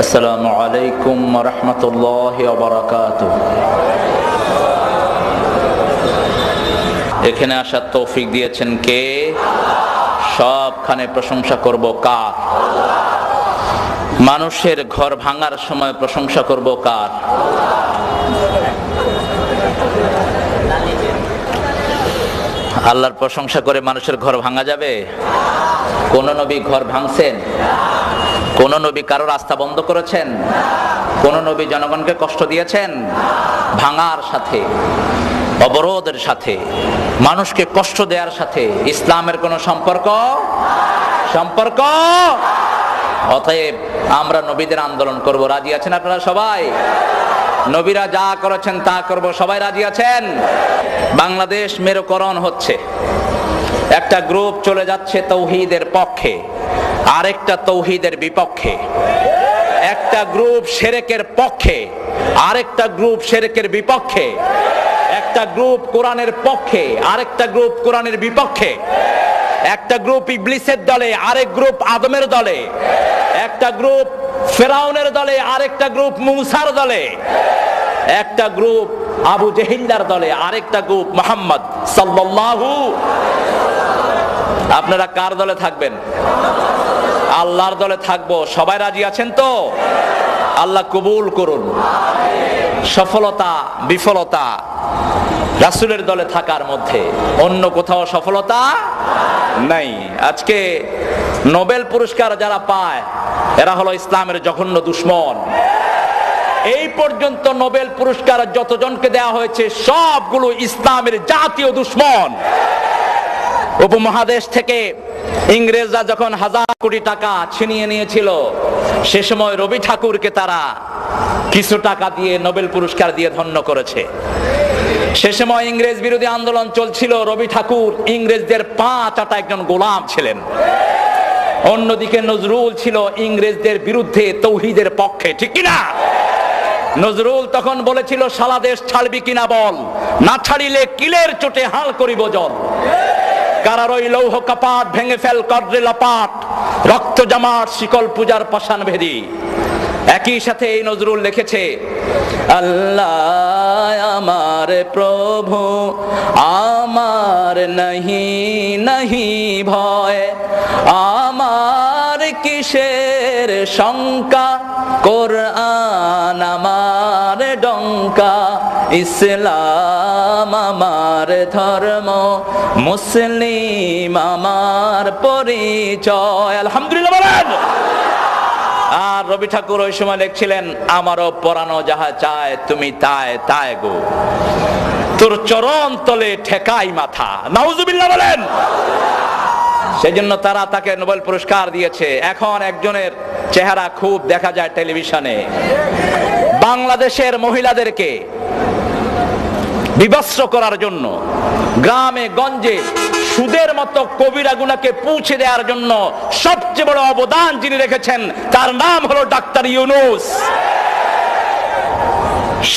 السلام عليكم ورحمة الله وبركاته এখানে আসার তৌফিক দিয়েছেন কে সবখানে প্রশংসা করব কার মানুষের ঘর ভাঙার সময় প্রশংসা করব কার আল্লাহর প্রশংসা করে মানুষের ঘর ভাঙা যাবে কোন নবী ঘর ভাঙছেন কোন নবী কারও রাস্তা বন্ধ করেছেন? কোন নবী জনগণকে কষ্ট দিয়েছেন? ভাঙার সাথে, অবরোধের সাথে, মানুষকে কষ্ট দেওয়ার সাথে ইসলামের কোনো সম্পর্ক? সম্পর্ক? অতএব আমরা নবীদের আন্দোলন করব। রাজি আছেন আপনারা সবাই? নবীরা যা করেছেন তা করব। সবাই রাজি আছেন? বাংলাদেশ মেরুকরণ হচ্ছে। একটা গ্রুপ চলে যাচ্ছে তৌহিদের পক্ষে। আরেকটা তৌহিদের বিপক্ষে। একটা গ্রুপ সেরেকের পক্ষে, আরেকটা গ্রুপ সেরেকের বিপক্ষে, একটা গ্রুপ কোরআনের পক্ষে, আরেকটা গ্রুপ কোরআনের বিপক্ষে, একটা গ্রুপ ইবলিসের দলে, আরেক গ্রুপ আদমের দলে, একটা গ্রুপ ফেরাউনের দলে, আরেকটা গ্রুপ মুসার দলে, একটা গ্রুপ আবু জেহিল্লার দলে, আরেকটা গ্রুপ মোহাম্মদ সাল্লাল্লাহু। আপনারা কার দলে থাকবেন? আল্লাহর দলে থাকব। সবাই রাজি আছেন তো? আল্লাহ কবুল করুন। সফলতা, বিফলতা রাসুলের দলে থাকার মধ্যে। অন্য কোথাও সফলতা নাই। আজকে নোবেল পুরস্কার যারা পায়, এরা হলো ইসলামের জঘন্য দুশ্মন। এই পর্যন্ত নোবেল পুরস্কার যতজনকে দেওয়া হয়েছে, সবগুলো ইসলামের জাতীয় দুশ্মন। উপমহাদেশ থেকে ইংরেজরা যখন হাজার কোটি টাকা ছিনিয়ে নিয়েছিল, সে সময় রবি ঠাকুরকে তারা কিছু টাকা দিয়ে নোবেল পুরস্কার দিয়ে ধন্য করেছে। সে সময় ইংরেজ বিরোধী আন্দোলন চলছিল, রবি ঠাকুর ইংরেজদের পা চাটা একজন গোলাম ছিলেন। অন্যদিকে নজরুল ছিল ইংরেজদের বিরুদ্ধে তৌহিদের পক্ষে, ঠিক কিনা? নজরুল তখন বলেছিল সালা দেশ ছাড়বি কিনা বল? না ছাড়িলে কিলের চোটে হাল করিব জল। কারার ওই লৌহ কাপাট ভেঙে ফেল কর্রে লাপাট, রক্ত জামাট, শিকল পূজার পাষাণ ভেদি। একই সাথে এই নজরুল লিখেছে, আল্লাহ আমার প্রভু, আমার নাহি নাহি ভয়, আমার কিসের শঙ্কা? কোরআন ডঙ্কা ইসলাম আমার ধর্ম মুসলিম আমার পরিচয় আলহামদুলিল্লাহ বলেন। আর রবি ঠাকুর ওই সময় লিখছিলেন, আমারও পরানো যাহা চায়, তুমি তাই তাই গো। তোর চরণ তলে ঠেকাই মাথা। নাউজুবিল্লাহ বলেন। সেই জন্য তারা তাকে নোবেল পুরস্কার দিয়েছে। এখন একজনের চেহারা খুব দেখা যায় টেলিভিশনে। বাংলাদেশের মহিলাদেরকে বিবস্ত্র করার জন্য, গ্রামে, গঞ্জে সুদের মতো কবিরা গুনাকে পৌঁছে দেওয়ার জন্য সবচেয়ে বড় অবদান যিনি রেখেছেন, তার নাম হলো ডাক্তার ইউনুস।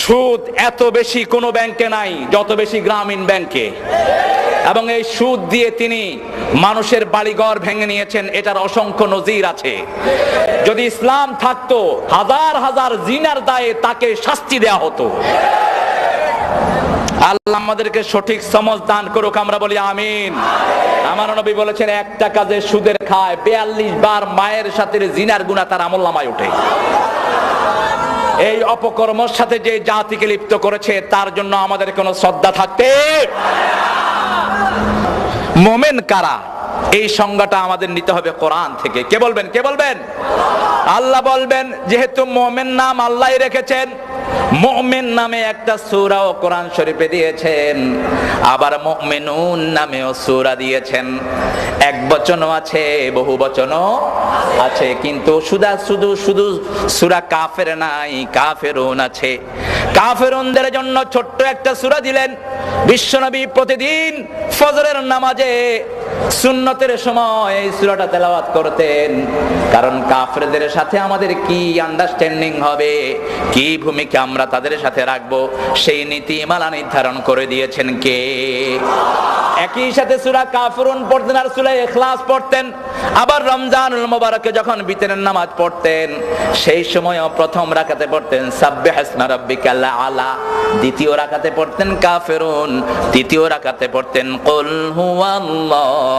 সুদ এত বেশি কোনো ব্যাংকে নাই, যত বেশি গ্রামীণ ব্যাংকে। এবং এই সুদ দিয়ে তিনি মানুষের বাড়িঘর ভেঙে নিয়েছেন, এটার অসংখ্য নজির আছে। যদি ইসলাম থাকতো, হাজার হাজার জিনার দায়ে তাকে শাস্তি দেয়া হতো। আল্লাহ আমাদেরকে সঠিক সমজ দান করুক, আমরা বলি আমিন। আমার নবী বলেছেন, একটা কাজে সুদের খায়, বিয়াল্লিশ বার মায়ের সাথে জিনার গুণা তার আমল ওঠে। এই অপকর্মর সাথে যে জাতিকে লিপ্ত করেছে, তার জন্য আমাদের কোনো শ্রদ্ধা থাকতে মোমেন কারা? এই সংজ্ঞাটা আমাদের নিতে হবে কোরআন থেকে। কে বলবেন? কে বলবেন? আল্লাহ বলবেন, যেহেতু মোমেন নাম আল্লাহ রেখেছেন মুমিন নামে একটা সূরাও কোরআন শরীফে দিয়েছেন, আবার মুমিনুন নামেও সূরা দিয়েছেন। এক বচনও আছে, বহু বচনও আছে, কিন্তু সুদা শুধু শুধু সূরা কাফের নাই, কাফেরুন আছে। কাফেরুনদের জন্য ছোট্ট একটা সূরা দিলেন, বিশ্বনবী প্রতিদিন ফজরের নামাজে সুন্নতের সময় এই সূরাটা তেলাওয়াত করতেন। কারণ কাফেরদের সাথে আমাদের কি আন্ডারস্ট্যান্ডিং হবে? কি ভূমিকা আমরা তাদের সাথে রাখব? সেই নীতিমালা নির্ধারণ করে দিয়েছেন কে? একই সাথে সূরা কাফরুন পড়তেন আর সূরা ইখলাস পড়তেন। আবার রমজানুল মোবারকে যখন বিতরের নামাজ পড়তেন, সেই সময়ও প্রথম রাকাতে পড়তেন, সাব্বিহ ইসমা রাব্বিকাল আলা। দ্বিতীয় রাকাতে পড়তেন কাফেরুন, তৃতীয় রাকাতে পড়তেন কুল হুয়াল্লাহু।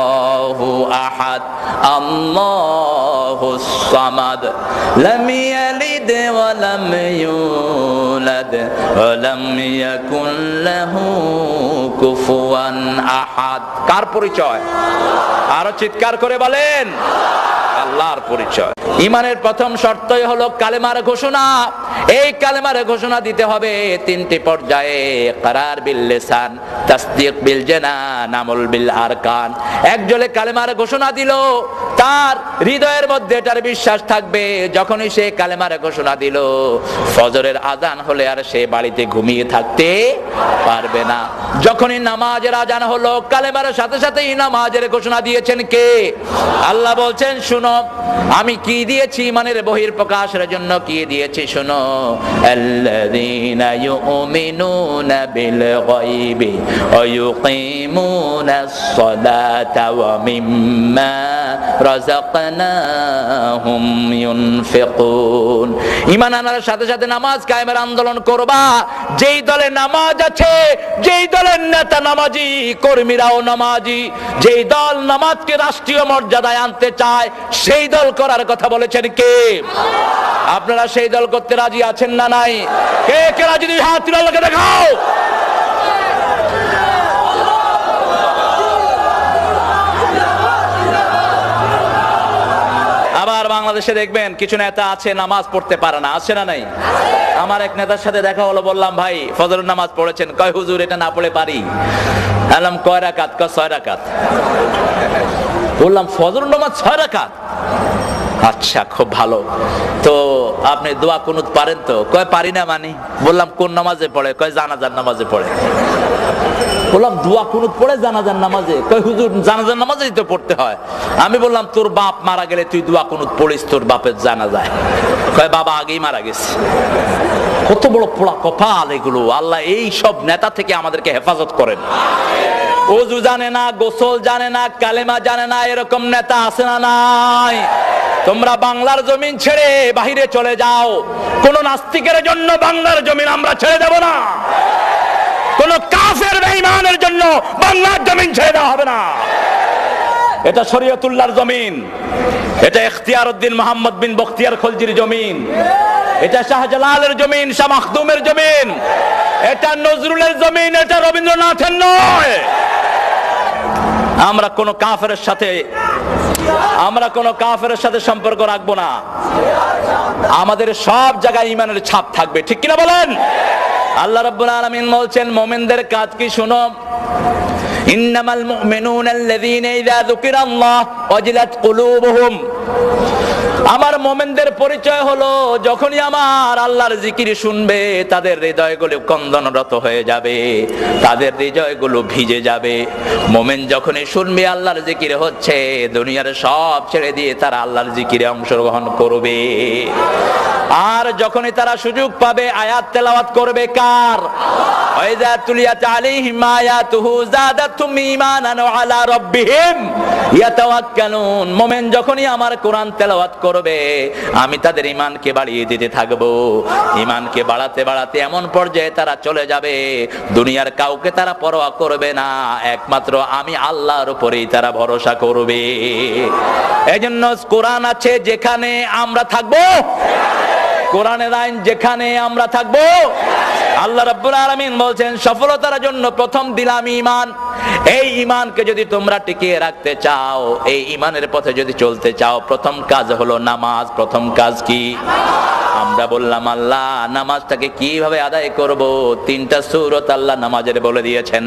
আহাদ আল্লাহুস সামাদ। লাম ইয়ালিদ ওয়া লাম ইউলাদ, ওয়া লাম ইয়াকুন লাহু কুফুয়ান আহাদ। কার পরিচয়? আরও চিৎকার করে বলেন। আল্লাহর পরিচয়। ইমানের প্রথম শর্তই হলো কালেমার ঘোষণা। এই কালেমার ঘোষণা দিতে হবে তিনটি পর্যায়ে। কারার বিল লিসান, তাসদিক বিল জানান আমল বিল আরকান। একজলে কালেমার ঘোষণা দিল। তার হৃদয়ের মধ্যে এটার বিশ্বাস থাকবে, যখনই সে কালেমার ঘোষণা দিল। ফজরের আজান হলে আর সে বাড়িতে ঘুমিয়ে থাকতে পারবে না। যখনই নামাজের আজান হলো, কালেমার সাথে সাথেই নামাজের ঘোষণা দিয়েছেন কে? আল্লাহ বলছেন শুনো আমি কি দিয়েছি ইমানের বহির প্রকাশের জন্য? কি দিয়েছি শুনো? আল্লাযীনা ইউমিনুনা বিল গায়বি ওয়া সালাতা ওয়া মিম্মা রাযাকনাহুম ইউনফিকুন ঈমান আনার সাথে সাথে নামাজ কায়েমের আন্দোলন করবা। যেই দলে নামাজ আছে, যেই দলের নেতা নামাজি, কর্মীরাও নামাজি। যেই দল নামাজকে রাষ্ট্রীয় মর্যাদায় আনতে চায়, সেই দল করার কথা বলেছেন কে? আপনারা সেই দল করতে রাজি আছেন না নাই? কে কে রাজি? হাত তুলে দেখাও। আবার বাংলাদেশে দেখবেন কিছু নেতা আছে, নামাজ পড়তে পারে না। আছে না নাই? আমার এক নেতার সাথে দেখা হলো, বললাম, ভাই ফজর নামাজ পড়েছেন। কয়, হুজুর, এটা না পড়ে পারি। আলাম কয় রাকাত? কয়, ছয় রাকাত। বললাম ফজর নামাজ ছয় রাকাত? আচ্ছা খুব ভালো। তো আপনি দোয়া কুনুত পারেন তো? কয়, পারি না মানি? বললাম, কোন নামাজে পড়ে? কয়, জানাজার নামাজে পড়ে। বললাম, দোয়া কুনুত পড়ে, জানাজার নামাজে? কয়, হুজুর, জানাজার নামাজেই তো পড়তে হয়। আমি বললাম, তোর বাপ মারা গেলে তুই দোয়া কুনুত পড়িস, তোর বাপের জানা যায় কয়, বাবা আগেই মারা গেছে। কত বড় পোড়া কপাল এগুলো। আল্লাহ এই সব নেতা থেকে আমাদেরকে হেফাজত করেন। অজু জানে না, গোসল জানে না, কালেমা জানে না, এরকম নেতা আছে না নাই? তোমরা বাংলার জমিন ছেড়ে বাহিরে চলে যাও। কোন নাস্তিকের জন্য বাংলার জমিন আমরা ছেড়ে দেব না। কোন কাফের বেঈমানের জন্য বাংলার জমিন ছেড়ে দেওয়া হবে না। এটা শরীয়তুল্লাহর জমিন। এটা ইখতিয়ার উদ্দিন মোহাম্মদ বিন বখতিয়ার খলজির জমিন। এটা শাহজালালের জমিন, শাহ মাখদুমের জমিন। এটা নজরুলের জমিন, এটা রবীন্দ্রনাথের নয়। আমরা কোন কাফের সাথে, আমরা কোন কাফের সাথে সম্পর্ক রাখব না। আমাদের সব জায়গায় ইমানের ছাপ থাকবে, ঠিক কিনা বলেন? আল্লাহ রব্বুল আলমিন বলছেন, মোমেনদের কাজ কি শুনো? ইন্নামাল মুমিনুনা আল্লাযীনা ইযা যুকিরাল্লাহ ওয়াজিলাত কুলুবুহুম। আমার মোমেনদের পরিচয় হলো, যখনই আমার আল্লাহর জিকির শুনবে, তাদের হৃদয়গুলো কন্দনরত হয়ে যাবে, তাদের হৃদয়গুলো ভিজে যাবে। মোমেন যখনই শুনবে আল্লাহর জিকির হচ্ছে, দুনিয়ার সব ছেড়ে দিয়ে তারা আল্লাহর জিকিরে অংশগ্রহণ করবে। আর যখনই তারা সুযোগ পাবে, আয়াত তেলাওয়াত করবে কার? আলা যখনই আমার কোরআন তেলাওয়াত করবে, আমি তাদের ইমানকে বাড়িয়ে দিতে থাকব। ইমানকে বাড়াতে বাড়াতে এমন পর্যায়ে তারা চলে যাবে। দুনিয়ার কাউকে তারা পরোয়া করবে না। একমাত্র আমি আল্লাহর উপরেই তারা ভরসা করবে। এজন্য কোরআন আছে যেখানে আমরা থাকব। কোরআনের আইন যেখানে আমরা থাকব। আল্লাহ রাব্বুল আলামিন বলছেন সফলতার জন্য প্রথম দিলাম ঈমান। এই ঈমানকে যদি তোমরা টিকিয়ে রাখতে চাও, এই ঈমানের পথে যদি চলতে চাও, প্রথম কাজ হলো নামাজ। প্রথম কাজ কি? আমরা বললাম, আল্লাহ, নামাজটাকে কীভাবে আদায় করব? তিনটা সুরত আল্লাহ নামাজের বলে দিয়েছেন।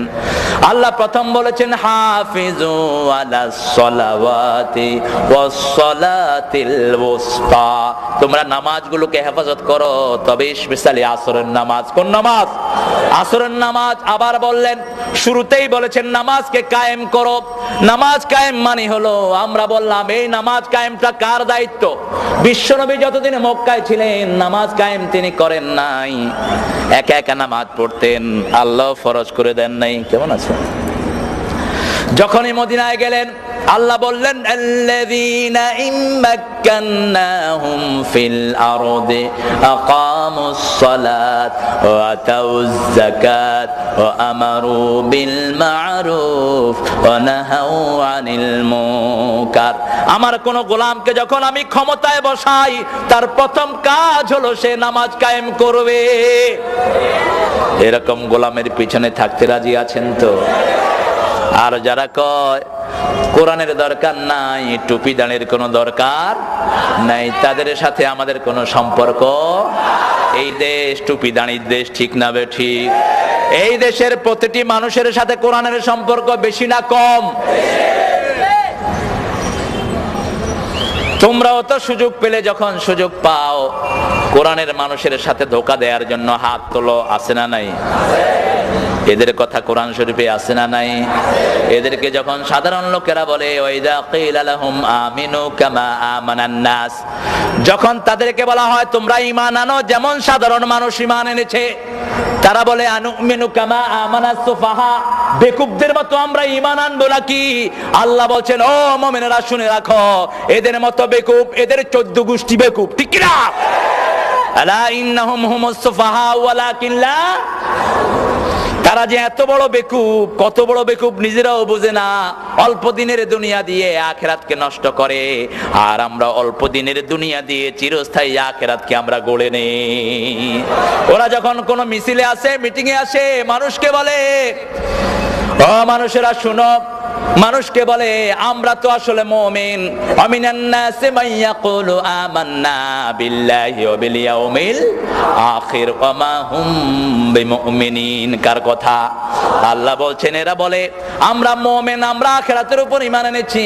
আল্লাহ প্রথম বলেছেন, হাফিজু আলা সলাওয়াতি ওয়াস সলাতিল তোমরা নামাজগুলোকে হেফাজত করো, তবে স্পেশালি আসরের নামাজ। কোন নামাজ? আসরের নামাজ আবার বললেন, শুরুতেই বলেছেন নামাজকে কায়েম করো। নামাজ কায়েম মানে হলো, আমরা বললাম, এই নামাজ কায়েমটা কার দায়িত্ব? বিশ্বনবী যতদিন মক্কায় ছিলেন, নামাজ কায়েম তিনি করেন নাই। একা একা নামাজ পড়তেন। আল্লাহ ফরজ করে দেন নাই। কেমন আছে যখনই মদিনায় গেলেন আল্লাহ বললেন, আল্লাযীনা ইম্মাক্কান্নাহুম ফিল আরদি, আকামুস সালাত, ওয়া আতাউজ যাকাত, ওয়া আমারু বিল মা'রুফ, ওয়া নাহাউ আনিল মুনকার। আমার কোন গোলামকে যখন আমি ক্ষমতায় বসাই, তার প্রথম কাজ হলো সে নামাজ কায়েম করবে। এরকম গোলামের পিছনে থাকতে রাজি আছেন তো? আর যারা কয় কোরআনের দরকার নাই, টুপি দাঁড়ের কোনো দরকার নাই, তাদের সাথে আমাদের কোনো সম্পর্ক এই দেশ, টুপি দাঁড়ির দেশ ঠিক না বে ঠিক? এই দেশের প্রতিটি মানুষের সাথে কোরআনের সম্পর্ক বেশি না কম? তোমরাও তো সুযোগ পেলে যখন সুযোগ পাও, কোরআনের মানুষের সাথে ধোকা দেওয়ার জন্য হাত তোলো আসে না নাই? এদের কথা কোরআন শরীফে আছে না নাই? এদেরকে যখন সাধারণ লোকেরা বলে যখন তাদেরকে বলা হয়, তোমরা ঈমান আনো, যেমন সাধারণ মানুষ ঈমান এনেছে। তারা বলে, আনুমিনু কামা আমানাস সুফাহা, বেকুবদের মতো আমরা ঈমান আনব নাকি? আল্লাহ বলছেন, ও মুমিনেরা, শুনে রাখো, এদের মতো বেকুব, এদের চোদ্দ গোষ্ঠী বেকুব। ঠিক কি না আলা ইন্নাহুম হুমুস সুফাহা, ওয়ালাকিন তারা যে এত বড় বেকুব, কত বড় বেকুব নিজেরাও বোঝে না। অল্প দিনের দুনিয়া দিয়ে আখেরাতকে নষ্ট করে। আর আমরা অল্প দিনের দুনিয়া দিয়ে চিরস্থায়ী আখেরাতকে আমরা গড়ে নেই। ওরা যখন কোনো মিছিলে আসে, মিটিংয়ে আসে, মানুষকে বলে, ও মানুষেরা, শুনো মানুষকে বলে, আমরা তো আসলে মুমিন। আমিনান নাসি মান আমান্না বিল্লাহি ওয়া বিল ইয়াউমিল আখির। ওয়া মা হুম বিমুমিনিন। কার কথা? আল্লাহ বলছেন, এরা বলে, আমরা মুমিন, আমরা আখিরাতের উপর ঈমান এনেছি।